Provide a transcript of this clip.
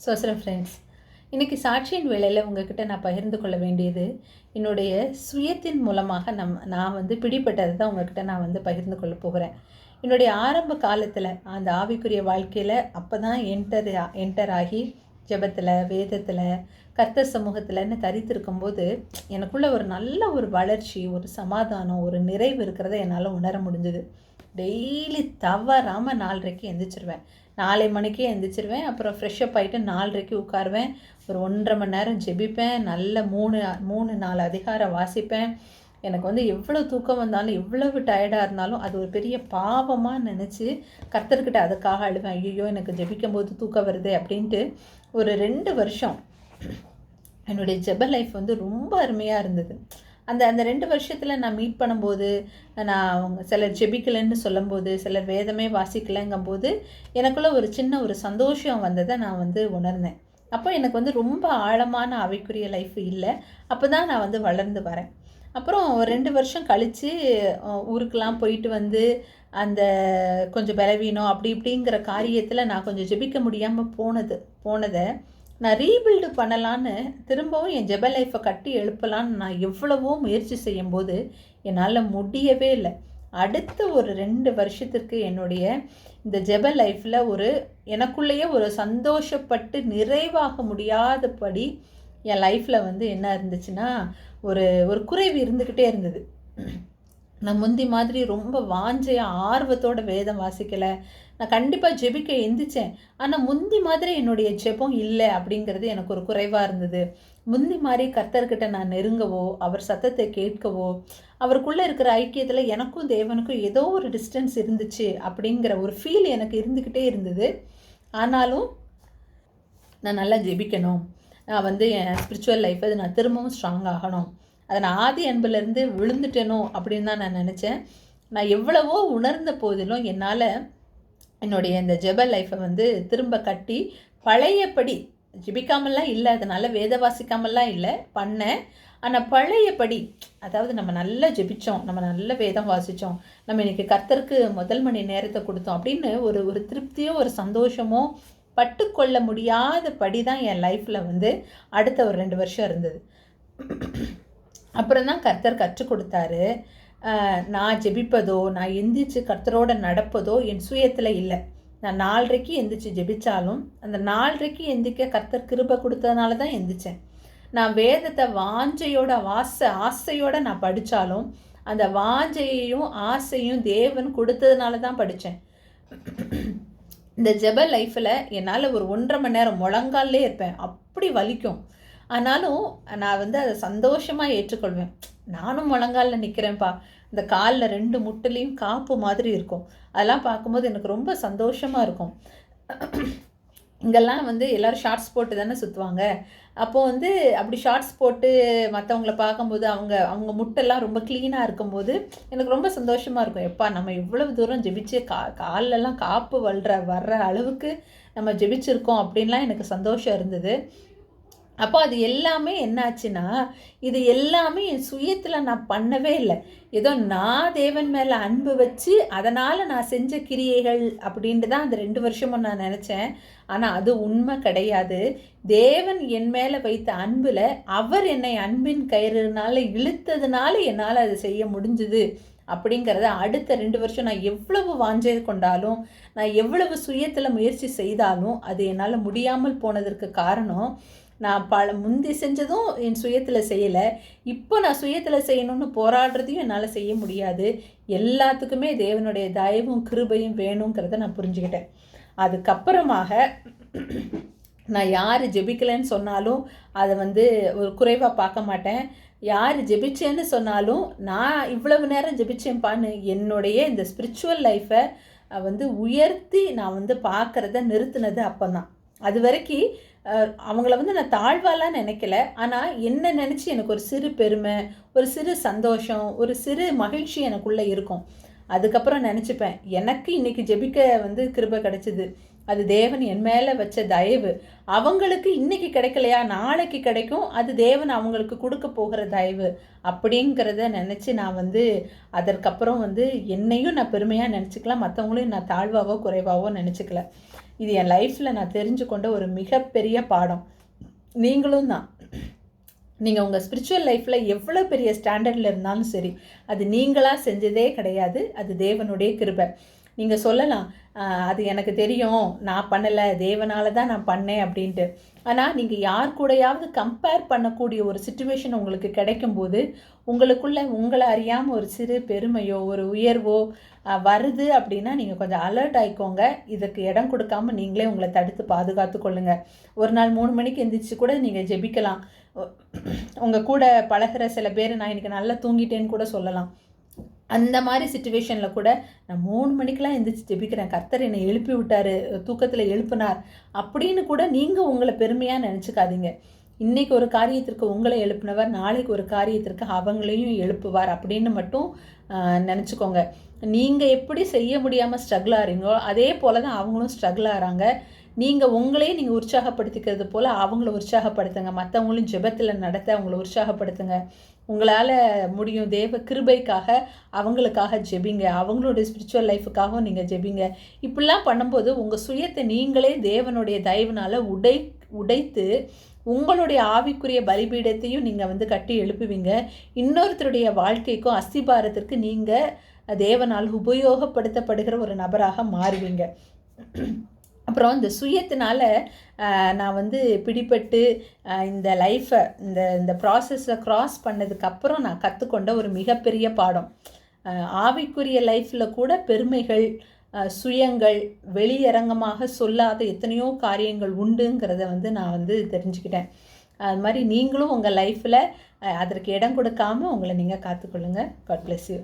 சோசர friends இன்றைக்கி சாட்சியின் வேலையில் உங்ககிட்ட நான் பகிர்ந்து கொள்ள வேண்டியது என்னுடைய சுயத்தின் மூலமாக நம் நான் வந்து பிடிப்பட்டதை தான் உங்ககிட்ட நான் வந்து பகிர்ந்து கொள்ள போகிறேன். என்னுடைய ஆரம்ப காலத்தில் அந்த ஆவிக்குரிய வாழ்க்கையில் அப்போ தான் என்டர் என்டர் ஆகி ஜெபத்தில் வேதத்தில் கர்த்தர் சமூகத்தில்னு தரித்திருக்கும் போது ஒரு நல்ல ஒரு வளர்ச்சி ஒரு சமாதானம் ஒரு நிறைவு இருக்கிறத என்னால் உணர முடிஞ்சுது. டெய்லி தவறாமல் நாலரைக்கு எந்திரிச்சிருவேன். நாலு மணிக்கே எந்திரிச்சிருவேன். அப்புறம் ஃப்ரெஷ்ஷப் ஆகிட்டு நாலரைக்கு உட்காருவேன். ஒரு ஒன்றரை மணி நேரம் ஜெபிப்பேன். நல்ல மூணு மூணு நாலு அதிகாரம் வாசிப்பேன். எனக்கு வந்து எவ்வளோ தூக்கம் வந்தாலும் எவ்வளவு டயர்டாக இருந்தாலும் அது ஒரு பெரிய பாவமாக நினச்சி கத்தர்கிட்ட அதுக்காக அழுவேன். ஐயோ எனக்கு ஜெபிக்கும் போது தூக்கம் வருது அப்படின்ட்டு ஒரு ரெண்டு வருஷம் என்னுடைய ஜெப லைஃப் வந்து ரொம்ப அருமையாக இருந்தது. அந்த அந்த ரெண்டு வருஷத்தில் நான் மீட் பண்ணும்போது நான் அவங்க சிலர் ஜெபிக்கலைன்னு சொல்லும்போது சிலர் வேதமே வாசிக்கலைங்கும்போது எனக்குள்ளே ஒரு சின்ன ஒரு சந்தோஷம் வந்ததை நான் வந்து உணர்ந்தேன். அப்போ எனக்கு வந்து ரொம்ப ஆழமான அவைக்குரிய லைஃப் இல்லை. அப்போ தான் நான் வந்து வளர்ந்து வரேன். அப்புறம் ரெண்டு வருஷம் கழித்து ஊருக்கெலாம் போயிட்டு வந்து அந்த கொஞ்சம் பலவீனம் அப்படி இப்படிங்கிற காரியத்தில் நான் கொஞ்சம் ஜெபிக்க முடியாமல் போனது போனதை நான் ரீபில்டு பண்ணலான்னு திரும்பவும் என் ஜெப லைஃப்பை கட்டி எழுப்பலான்னு நான் எவ்வளவோ முயற்சி செய்யும்போது என்னால் முடியவே இல்லை. அடுத்த ஒரு ரெண்டு வருஷத்திற்கு என்னுடைய இந்த ஜெப லைஃப்பில் ஒரு எனக்குள்ளேயே ஒரு சந்தோஷப்பட்டு நிறைவாக முடியாதபடி என் லைஃப்பில் வந்து என்ன இருந்துச்சுன்னா ஒரு ஒரு குறைவு இருந்துக்கிட்டே இருந்தது. நான் முந்தி மாதிரி ரொம்ப வாஞ்சையாக ஆர்வத்தோட வேதம் வாசிக்கலை. நான் கண்டிப்பாக ஜெபிக்க எந்திரிச்சேன். ஆனால் முந்தி மாதிரி என்னுடைய ஜெபம் இல்லை அப்படிங்கிறது எனக்கு ஒரு குறைவாக இருந்தது. முந்தி மாதிரி கர்த்தர்கிட்ட நான் நெருங்கவோ அவர் சத்தத்தை கேட்கவோ அவருக்குள்ளே இருக்கிற ஐக்கியத்தில் எனக்கும் தேவனுக்கும் ஏதோ ஒரு டிஸ்டன்ஸ் இருந்துச்சு அப்படிங்கிற ஒரு ஃபீல் எனக்கு இருந்துக்கிட்டே இருந்தது. ஆனாலும் நான் நல்லா ஜெபிக்கணும். நான் வந்து என் ஸ்பிரிச்சுவல் லைஃப் அது நான் திரும்பவும் ஸ்ட்ராங் ஆகணும். அதை நான் ஆதி அன்பிலேருந்து விழுந்துட்டேனோ அப்படின்னு தான் நான் நினச்சேன். நான் எவ்வளவோ உணர்ந்த போதிலும் என்னால் என்னுடைய இந்த ஜெப லைஃப்பை வந்து திரும்ப கட்டி பழையபடி ஜிபிக்காமல்லாம் இல்லை அதனால் வேத வாசிக்காமல்லாம் இல்லை பண்ணேன். ஆனால் பழையபடி அதாவது நம்ம நல்லா ஜெபித்தோம் நம்ம நல்ல வேதம் வாசித்தோம் நம்ம இன்றைக்கி கர்த்தருக்கு முதல் மணி நேரத்தை கொடுத்தோம் அப்படின்னு ஒரு ஒரு திருப்தியோ ஒரு சந்தோஷமோ பட்டுக்கொள்ள முடியாத படி தான் என் லைஃப்பில் வந்து அடுத்த ஒரு ரெண்டு வருஷம் இருந்தது. அப்புறம் தான் கர்த்தர் கற்றுக் கொடுத்தாரு. நான் ஜெபிப்பதோ நான் எந்திரிச்சு கர்த்தரோட நடப்பதோ என் சுயத்தில் இல்லை. நான் நாலரைக்கு எந்திரிச்சு ஜெபித்தாலும் அந்த நாலரைக்கு எந்திரிக்க கர்த்தர் கிருபை கொடுத்ததுனால தான் எந்திரிச்சேன். நான் வேதத்தை வாஞ்சையோட வாசை ஆசையோடு நான் படித்தாலும் அந்த வாஞ்சையையும் ஆசையும் தேவன் கொடுத்ததுனால தான் படித்தேன் இந்த ஜெப லைஃப்பில் என்னால் ஒரு ஒன்றரை மணி நேரம் முழங்காலே இருப்பேன். அப்படி வலிக்கும். ஆனாலும் நான் வந்து அதை சந்தோஷமாக ஏற்றுக்கொள்வேன். நானும் முழங்காலில் நிற்கிறேன்ப்பா இந்த காலில் ரெண்டு முட்டிலையும் காப்பு மாதிரி இருக்கும். அதெல்லாம் பார்க்கும்போது எனக்கு ரொம்ப சந்தோஷமாக இருக்கும். இங்கெல்லாம் வந்து எல்லோரும் ஷார்ட்ஸ் போட்டு தானே சுற்றுவாங்க அப்போது வந்து அப்படி ஷார்ட்ஸ் போட்டு மற்றவங்கள பார்க்கும்போது அவங்க அவங்க முட்டெல்லாம் ரொம்ப க்ளீனாக இருக்கும்போது எனக்கு ரொம்ப சந்தோஷமாக இருக்கும். எப்பா நம்ம இவ்வளவு தூரம் ஜெபிச்சு கா காலெல்லாம் காப்பு வல்ற வர்ற அளவுக்கு நம்ம ஜெபிச்சிருக்கோம் அப்படின்லாம் எனக்கு சந்தோஷம் இருந்தது. அப்போ அது எல்லாமே என்னாச்சுன்னா இது எல்லாமே என் சுயத்தில் நான் பண்ணவே இல்லை. ஏதோ நான் தேவன் மேலே அன்பு வச்சு அதனால் நான் செஞ்ச கிரியைகள் அப்படின்ட்டு தான் அந்த ரெண்டு வருஷமும் நான் நினச்சேன். ஆனால் அது உண்மை கிடையாது. தேவன் என் மேலே வைத்த அன்பில் அவர் என்னை அன்பின் கயிறுனால இழுத்ததுனால என்னால் அதை செய்ய முடிஞ்சுது அப்படிங்கிறத அடுத்த ரெண்டு வருஷம் நான் எவ்வளவு வாஞ்சை கொண்டாலும் நான் எவ்வளவு சுயத்தில் முயற்சி செய்தாலும் அது என்னால் முடியாமல் போனதற்கு காரணம் நான் பல முந்தி செஞ்சதும் என் சுயத்தில் செய்யலை. இப்போ நான் சுயத்தில் செய்யணும்னு போராடுறதையும் என்னால் செய்ய முடியாது. எல்லாத்துக்குமே தேவனுடைய தயவும் கிருபையும் வேணுங்கிறத நான் புரிஞ்சுக்கிட்டேன். அதுக்கப்புறமாக நான் யார் ஜெபிக்கலைன்னு சொன்னாலும் அதை வந்து ஒரு குறைவாக பார்க்க மாட்டேன். யார் ஜெபிச்சேன்னு சொன்னாலும் நான் இவ்வளவு நேரம் ஜெபிச்சேன்ப்பான்னு என்னுடைய இந்த ஸ்பிரிச்சுவல் லைஃப்பை வந்து உயர்த்தி நான் வந்து பார்க்குறத நிறுத்தினது அப்போ தான் அது வரைக்கும் அவங்கள வந்து நான் தாழ்வாலாம் நினைக்கல. ஆனால் என்ன நினச்சி எனக்கு ஒரு சிறு பெருமை ஒரு சிறு சந்தோஷம் ஒரு சிறு மகிழ்ச்சி எனக்குள்ளே இருக்கும். அதுக்கப்புறம் நினச்சிப்பேன் எனக்கு இன்றைக்கி ஜெபிக்க வந்து கிருபை கிடச்சிது. அது தேவன் என் மேலே வச்ச தயவு. அவங்களுக்கு இன்னைக்கு கிடைக்கலையா? நாளைக்கு கிடைக்கும். அது தேவன் அவங்களுக்கு கொடுக்க போகிற தயவு. அப்படிங்கிறத நினச்சி நான் வந்து அதற்கப்புறம் வந்து என்னையும் நான் பெருமையாக நினச்சிக்கலாம் மற்றவங்களையும் நான் தாழ்வாவோ குறைவாவோ நினச்சிக்கல. இது என் லைஃப்பில் நான் தெரிஞ்சு கொண்ட ஒரு மிகப்பெரிய பாடம். நீங்களும் தான். நீங்கள் உங்கள் ஸ்பிரிச்சுவல் லைஃப்பில் எவ்வளோ பெரிய ஸ்டாண்டர்டில் இருந்தாலும் சரி அது நீங்களாக செஞ்சதே கிடையாது. அது தேவனுடைய கிருபை. நீங்கள் சொல்லலாம் அது எனக்கு தெரியும். நான் பண்ணலை. தேவனால தான் நான் பண்ணேன் அப்படின்ட்டு. ஆனால் நீங்கள் யார் கூடயாவது கம்பேர் பண்ணக்கூடிய ஒரு சுச்சுவேஷன் உங்களுக்கு கிடைக்கும்போது உங்களுக்குள்ள உங்களை அறியாமல் ஒரு சிறு பெருமையோ ஒரு உயர்வோ வருது அப்படின்னா நீங்கள் கொஞ்சம் அலர்ட் ஆகிக்கோங்க இதுக்கு இடம் கொடுக்காம நீங்களே உங்களை தடுத்து பாதுகாத்து கொள்ளுங்கள் ஒரு நாள் மூணு மணிக்கு எந்திரிச்சு கூட நீங்கள் ஜெபிக்கலாம். உங்கள் கூட பழகிற சில பேர் நான் இன்றைக்கி நல்லா தூங்கிட்டேன்னு கூட சொல்லலாம். அந்த மாதிரி சுச்சுவேஷனில் கூட நான் மூணு மணிக்கெலாம் எந்திரிச்சு ஜெபிக்கிறேன். கர்த்தர் என்னை எழுப்பி விட்டார். தூக்கத்தில் எழுப்பினார். அப்படின்னு கூட நீங்கள் உங்களை பெருமையாக நினச்சிக்காதீங்க. இன்றைக்கி ஒரு காரியத்திற்கு உங்களை எழுப்பினவர் நாளைக்கு ஒரு காரியத்திற்கு அவங்களையும் எழுப்புவார் அப்படின்னு மட்டும் நினச்சிக்கோங்க. நீங்கள் எப்படி செய்ய முடியாமல் ஸ்ட்ரகிள் ஆகிறீங்களோ அதே போல் தான் அவங்களும் ஸ்ட்ரகிள் ஆகிறாங்க நீங்கள் உங்களே நீங்கள் உற்சாகப்படுத்திக்கிறது போல் அவங்கள உற்சாகப்படுத்துங்க. மற்றவங்களும் ஜெபத்தில் நடத்த அவங்கள உற்சாகப்படுத்துங்க. உங்களால் முடியும் தேவ கிருபைக்காக அவங்களுக்காக ஜெபிங்க. அவங்களுடைய ஸ்பிரிச்சுவல் லைஃபுக்காகவும் நீங்கள் ஜெபிங்க. இப்படிலாம் பண்ணும்போது உங்கள் சுயத்தை நீங்களே தேவனுடைய தயவுனால் உடை உடைத்து உங்களுடைய ஆவிக்குரிய பலிபீடத்தையும் நீங்கள் வந்து கட்டி எழுப்புவீங்க. இன்னொருத்தருடைய வாழ்க்கைக்கும் அஸ்திபாரத்திற்கு நீங்கள் தேவனால் உபயோகப்படுத்தப்படுகிற ஒரு நபராக மாறுவீங்க. அப்புறம் இந்த சுயத்தினால நான் வந்து பிடிப்பட்டு இந்த லைஃப்பை இந்த இந்த ப்ராசஸை க்ராஸ் பண்ணதுக்கப்புறம் நான் கற்றுக்கொண்ட ஒரு மிகப்பெரிய பாடம். ஆவிக்குரிய லைஃப்பில் கூட பெருமைகள் சுயங்கள் வெளியரங்கமாக சொல்லாத எத்தனையோ காரியங்கள் உண்டுங்கிறத வந்து நான் வந்து தெரிஞ்சுக்கிட்டேன். அது மாதிரி நீங்களும் உங்கள் லைஃப்பில் அதற்கு இடம் கொடுக்காமல் உங்களை நீங்கள் காத்துக்கொள்ளுங்கள் காட் பிளஸ் யூ